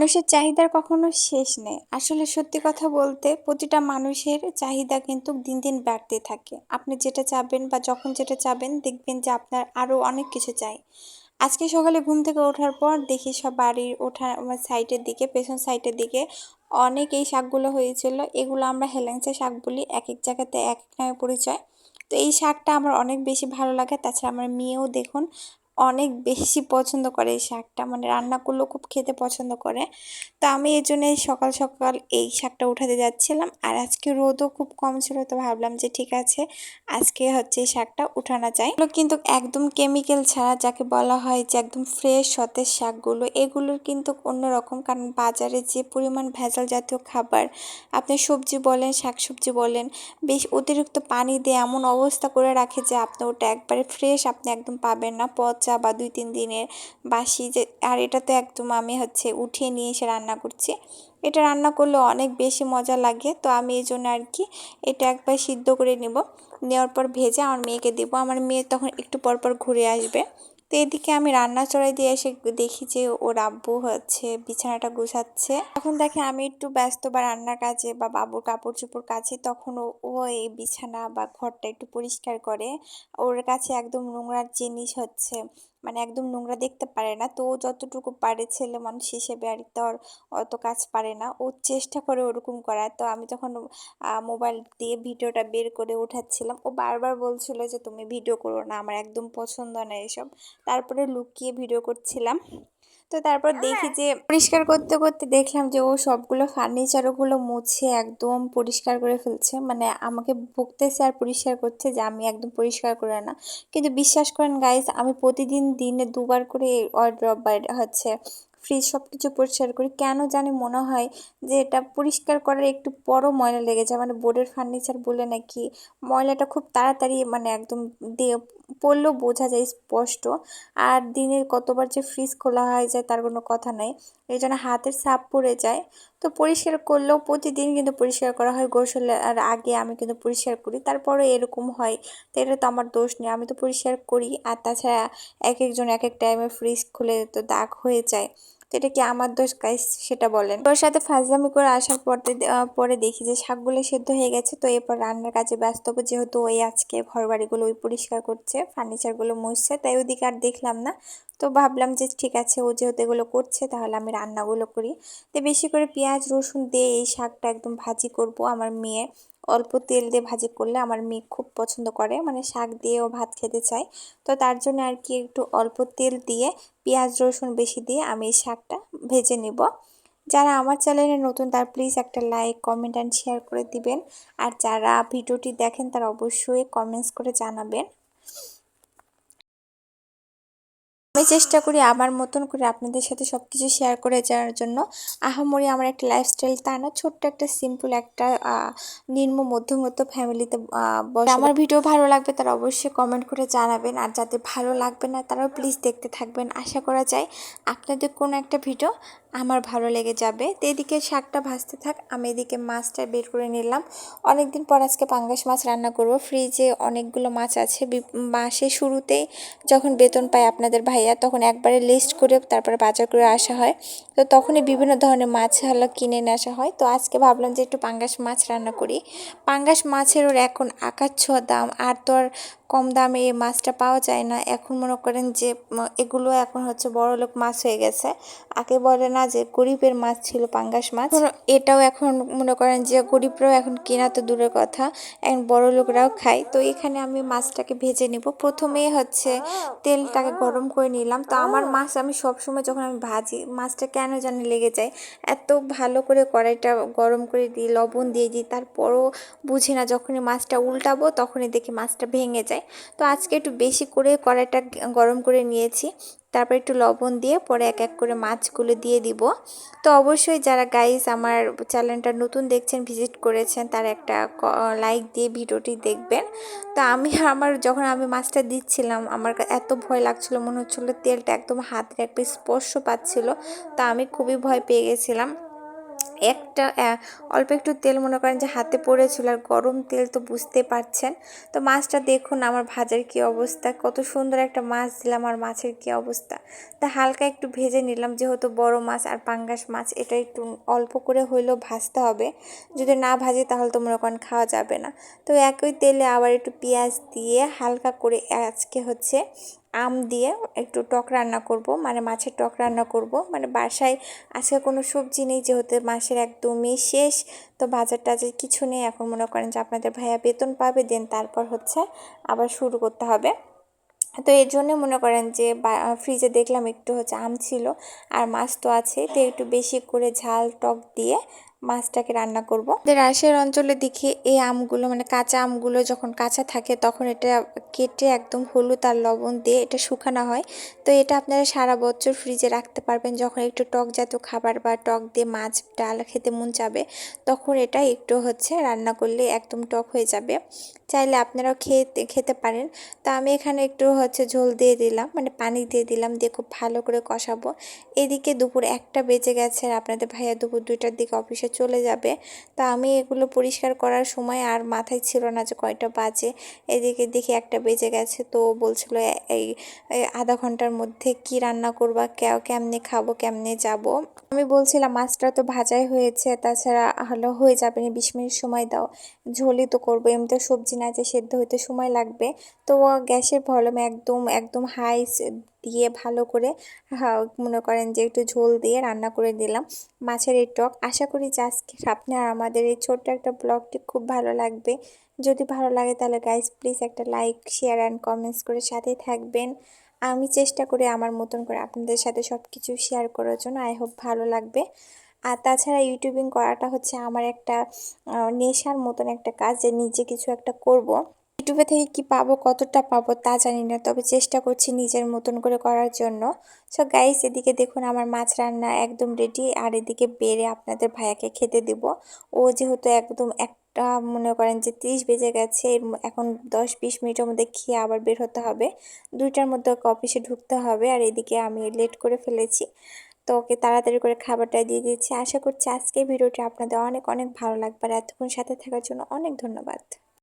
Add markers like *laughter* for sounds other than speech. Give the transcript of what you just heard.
মানুষের চাহিদার কখনো শেষ নেই। আসলে সত্যি কথা বলতে প্রতিটা মানুষের চাহিদা কিন্তু দিন দিন বাড়তে থাকে। আপনি যেটা চাবেন বা যখন যেটা চাবেন দেখবেন যে আপনার আরও অনেক কিছু চাই। আজকে সকালে ঘুম থেকে ওঠার পর দেখি সব বাড়ির ওঠার সাইডের দিকে, পেছন সাইডের দিকে অনেক এই শাকগুলো হয়েছিল। এগুলো আমরা হেলেংচা শাক বলি এক এক জায়গাতে এক এক নামে পরিচয়। তো এই শাকটা আমার অনেক বেশি ভালো লাগে। তাছাড়া আমার মেয়েও দেখুন অনেক বেশি পছন্দ করে এই শাকটা। মানে রান্না করলেও খুব খেতে পছন্দ করে। তো আমি এই জন্য সকাল সকাল এই শাকটা উঠাতে যাচ্ছিলাম। আর আজকে রোদও খুব কম ছিল, তো ভাবলাম যে ঠিক আছে, আজকে হচ্ছে এই শাকটা উঠানো যায়। কিন্তু একদম কেমিক্যাল ছাড়া, যাকে বলা হয় যে একদম ফ্রেশ সতেজ শাকগুলো, এগুলোর কিন্তু অন্যরকম কারণ বাজারে যে পরিমাণ ভেজাল জাতীয় খাবার, আপনি সবজি বলেন, শাকসবজি বলেন, বেশ অতিরিক্ত পানি দিয়ে এমন অবস্থা করে রাখে যে আপনি ওটা একবারে ফ্রেশ আপনি একদম পাবেন না। পচা পচা বা দুই, তিন দিনের বাসি যে, আর এটা তো একদম আমি হচ্ছে উঠিয়ে নিয়ে এসে রান্না করছি। এটা রান্না করলে অনেক বেশি মজা লাগে, তো আমি এই জন্য আর কি এটা একবার সিদ্ধ করে নেব। নেওয়ার পর ভেজে আমার মেয়েকে দেবো। আমার মেয়ে তখন একটু পর পর ঘুরে আসবে। তো এদিকে আমি রান্না চড়াই দিয়ে এসে দেখি যে ওর আব্বু হচ্ছে বিছানাটা গুছাচ্ছে। তখন দেখে আমি একটু ব্যস্ত বা রান্নার কাজে বা বাবুর কাপড় চোপড় কাছে, তখন ও এই বিছানা বা ঘরটা একটু পরিষ্কার করে। ওর কাছে একদম নোংরার জিনিস হচ্ছে। মানে একদম নোংরা দেখতে পারে না। তো ও যতটুকু পারে ছেলে মানুষ হিসেবে আর তোর অত কাজ পারে না। ও চেষ্টা করে ওরকম করার তো আমি তখন মোবাইল দিয়ে ভিডিওটা বের করে উঠাচ্ছিলাম। ও বারবার বলছিল যে, তুমি ভিডিও করো না, আমার একদম পছন্দ না এসব। তারপরে লুকিয়ে ভিডিও করছিলাম। তো তারপর দেখি যে পরিষ্কার করতে করতে দেখলাম যে ও সবগুলো ফার্নিচারগুলো মুছে একদম পরিষ্কার করে ফেলছে। মানে আমাকে বকতেছে আর পরিষ্কার করছে যে আমি একদম পরিষ্কার করে না। কিন্তু বিশ্বাস করেন গাইজ আমি প্রতিদিন দিনে দুবার করে ওয়ার্ড্রপ হচ্ছে ফ্রিজ সব কিছু পরিষ্কার করি। কেন জানি মনে হয় যে এটা পরিষ্কার করার একটু পরও ময়লা লেগে যায়। মানে বোর্ডের ফার্নিচার বলে নাকি ময়লাটা খুব তাড়াতাড়ি মানে একদম দিয়ে পড়লেও বোঝা যায় স্পষ্ট। আর দিনে কতবার যে ফ্রিজ খোলা হয়ে যায় তার কোনো কথা নাই। এই জন্য হাতের সাপ পড়ে যায়। তো পরিষ্কার করলেও প্রতিদিন কিন্তু পরিষ্কার করা হয়। গোসলের আগে আমি কিন্তু পরিষ্কার করি তারপরে এরকম হয়। তো এটা তো আমার দোষ নেই, আমি তো পরিষ্কার করি। আর তাছাড়া এক একজন এক এক টাইমে ফ্রিজ খুলে তো দাগ হয়ে যায়। তো এটা কি আমার দোষ গাইস সেটা বলেন। ওর সাথে ফাজলামি করে আসার পর পরে দেখি যে শাকগুলো সেদ্ধ হয়ে গেছে, তো এরপর রান্নার কাজে ব্যস্ত হব, যেহেতু ওই আজকে ঘর বাড়িগুলো ওই পরিষ্কার করছে, ফার্নিচারগুলো মুছছে, তাই ওদিকে আর দেখলাম না। তো ভাবলাম যে ঠিক আছে, ও যেহেতু এগুলো করছে, তাহলে আমি রান্নাগুলো করি। তো বেশি করে পেঁয়াজ, রসুন দিয়ে এই শাকটা একদম ভাজি করব আমার মেয়ে অল্প তেল দিয়ে ভাজি করলে আমার মেয়ে খুব পছন্দ করে। মানে শাক দিয়েও ভাত খেতে চায়। তো তার জন্য আর কি একটু অল্প তেল দিয়ে পেঁয়াজ, রসুন বেশি দিয়ে আমি এই শাকটা ভেজে নেব। যারা আমার চ্যানেলে নতুন তার প্লিজ একটা লাইক কমেন্ট অ্যান্ড শেয়ার করে দিবেন। আর যারা ভিডিওটি দেখেন তারা অবশ্যই কমেন্টস করে জানাবেন। আমি চেষ্টা করি আমার মতন করে আপনাদের সাথে সব কিছু শেয়ার করে যাওয়ার জন্য। আহামরি আমার একটা লাইফস্টাইল তা না, ছোট্ট একটা সিম্পল একটা নিম্ন মধ্যমত ফ্যামিলিতে আমার ভিডিও ভালো লাগবে তারা অবশ্যই কমেন্ট করে জানাবেন। আর যাদের ভালো লাগবে না, তারাও প্লিজ দেখতে থাকবেন। আশা করা যায় আপনাদের কোনো একটা ভিডিও আমার ভালো লেগে যাবে। তো এদিকে শাকটা ভাজতে থাক, আমি এদিকে মাছটা বের করে নিলাম। অনেকদিন পর আজকে পাঙ্গাস মাছ রান্না করব। ফ্রিজে অনেকগুলো মাছ আছে। মাসে শুরুতেই যখন বেতন পাই আপনাদের ভাইয়া, তখন একবারে লিস্ট করে তারপরে বাজার করে আসা হয়। তো তখনই বিভিন্ন ধরনের মাছ হলো কিনে নিয়ে আসা হয়। তো আজকে ভাবলাম যে একটু পাঙ্গাস মাছ রান্না করি। পাঙ্গাস মাছেরও এখন আকাশ ছোঁয়া দাম, আর তো আর কম দামে এই মাছটা পাওয়া যায় না। এখন মনে করেন যে, এগুলো এখন হচ্ছে বড় লোক মাছ হয়ে গেছে। আগে বলে না যে গরিবের মাছ ছিল, পাঙ্গাস মাছ। এটাও এখন মনে করেন যে গরিবরাও এখন কেনা তো দূরের কথা, এখন বড় লোকরাও খায়। তো এখানে আমি মাছটাকে ভেজে নেব। প্রথমে হচ্ছে তেলটাকে গরম করে নিলাম। তো আমার মাছ আমি সবসময় যখন আমি ভাজি, মাছটা কেন জানি লেগে যায়, এত ভালো করে কড়াইটা গরম করে দিই, লবণ দিয়ে দিই, তারপরও বুঝি না যখনই মাছটা উল্টাবো, তখনই দেখি মাছটা ভেঙে যায়। তো আজকে একটু বেশি করে কড়াইটা গরম করে নিয়েছি। তারপর একটু লবণ দিয়ে পরে এক এক করে মাছগুলো দিয়ে দিব। তো অবশ্যই যারা গাইজ আমার চ্যানেলটা নতুন দেখছেন ভিজিট করেছেন, তার একটা লাইক দিয়ে ভিডিওটি দেখবেন। তো আমি *laughs* আমার যখন আমি মাছটা দিচ্ছিলাম, আমার এত ভয় লাগছিল, মনে হচ্ছিল তেলটা একদম হাতের একটা স্পর্শ পাচ্ছিল। তা আমি খুবই ভয় পেয়ে গেছিলাম। একটা অল্প একটু তেল মনে করেন যে হাতে পড়েছিল আর গরম তেল তো বুঝতে পারছেন। তো মাছটা দেখুন আমার ভাজার কি অবস্থা, কত সুন্দর একটা মাছ দিলাম আর মাছের কি অবস্থা। তা হালকা একটু ভেজে নিলাম যেহেতু বড় মাছ আর পাঙ্গাস মাছ, এটা একটু অল্প করে হইলেও ভাজতে হবে। যদি না ভাজি তাহলে তো মনে করেন খাওয়া যাবে না। তো একই তেলে আবার একটু পেঁয়াজ দিয়ে হালকা করে আজকে হচ্ছে আম দিয়ে একটু টক রান্না করব মানে মাছের টক রান্না করব। মানে বাসায় আজকে কোনো সবজি নেই, যেহেতু মাসের একদমই শেষ, তো বাজার টাজার কিছু নেই। এখন মনে করেন যে আপনাদের ভাইয়া বেতন পাবে, দেন তারপর হচ্ছে আবার শুরু করতে হবে। তো এর জন্য মনে করেন যে ফ্রিজে দেখলাম একটু হচ্ছে আম ছিল, আর মাছ তো আছে, তো একটু বেশি করে ঝাল, টক দিয়ে মাছটাকে রান্না করব। রাজশাহীর অঞ্চলে দেখি এই আমগুলো মানে কাঁচা আমগুলো যখন কাঁচা থাকে তখন এটা কেটে একদম হলুদ আর লবণ দিয়ে এটা শুকানো হয়। তো এটা আপনারা সারা বছর ফ্রিজে রাখতে পারবেন। যখন একটু টক জাতীয় খাবার বা টক দিয়ে মাছ, ডাল খেতে মন চাবে, তখন এটা একটু হচ্ছে রান্না করলে একদম টক হয়ে যাবে। চাইলে আপনারাও খেতে খেতে পারেন। তো আমি এখানে একটু হচ্ছে ঝোল দিয়ে দিলাম মানে পানি দিয়ে দিলাম, দিয়ে খুব ভালো করে কষাবো। এদিকে দুপুর একটা বেজে গেছে, আর আপনাদের ভাইয়া দুপুর দুইটার দিকে অফিসে চলে যাবে। তা আমি এগুলো পরিষ্কার করার সময় আর মাথায় ছিল না যে কয়টা বাজে। এদিকে দেখি একটা বেজে গেছে, তো বলছিল এই আধা ঘণ্টার মধ্যে কি রান্না করবা? কেউ কেমনে খাব? কেমনে যাব? আমি বলছিলাম, মাছটা তো ভাজাই হয়েছে, তাছাড়া হলো হয়ে যাবে না, বিশ মিনিট সময় দাও। ঝোলই তো করব, এমনিতে সবজি না যে সেদ্ধ হইতে সময় লাগবে। তো গ্যাসের ভলমে একদম একদম হাই দিয়ে ভালো করে মনে করেন যে একটু ঝোল দিয়ে রান্না করে দিলাম মাছের এই টক, আশা করি যে আজকে আপনার আমাদের এই ছোট্ট একটা ব্লগটি খুব ভালো লাগবে। যদি ভালো লাগে তাহলে গাইজ প্লিজ একটা লাইক শেয়ার অ্যান্ড কমেন্টস করে সাথেই থাকবেন। আমি চেষ্টা করি আমার মতন করে আপনাদের সাথে সব কিছু শেয়ার করার জন্য আই হোপ ভালো লাগবে। আর তাছাড়া ইউটিউবিং করাটা হচ্ছে আমার একটা নেশার মতন একটা কাজ যে নিজে কিছু একটা করব। ইউটিউবে থেকে কি পাবো, কতটা পাবো তা জানি না, তবে চেষ্টা করছি নিজের মতন করে করার জন্য। সো গাইস এদিকে দেখুন আমার মাছ রান্না একদম রেডি আর এদিকে বেড়ে আপনাদের ভাইয়াকে খেতে দেব। ও যেহেতু একদম একটা মনে করেন যে তিরিশ বেজে গেছে এখন দশ বিশ মিনিটের মধ্যে খেয়ে আবার বের হতে হবে। দুইটার মধ্যে অফিসে ঢুকতে হবে, আর এদিকে আমি লেট করে ফেলেছি। তো ওকে তাড়াতাড়ি করে খাবারটা দিয়ে দিচ্ছি আশা করছি আজকে ভিডিওটি আপনাদের অনেক অনেক ভালো লাগবে, আর এতক্ষণ সাথে থাকার জন্য অনেক ধন্যবাদ।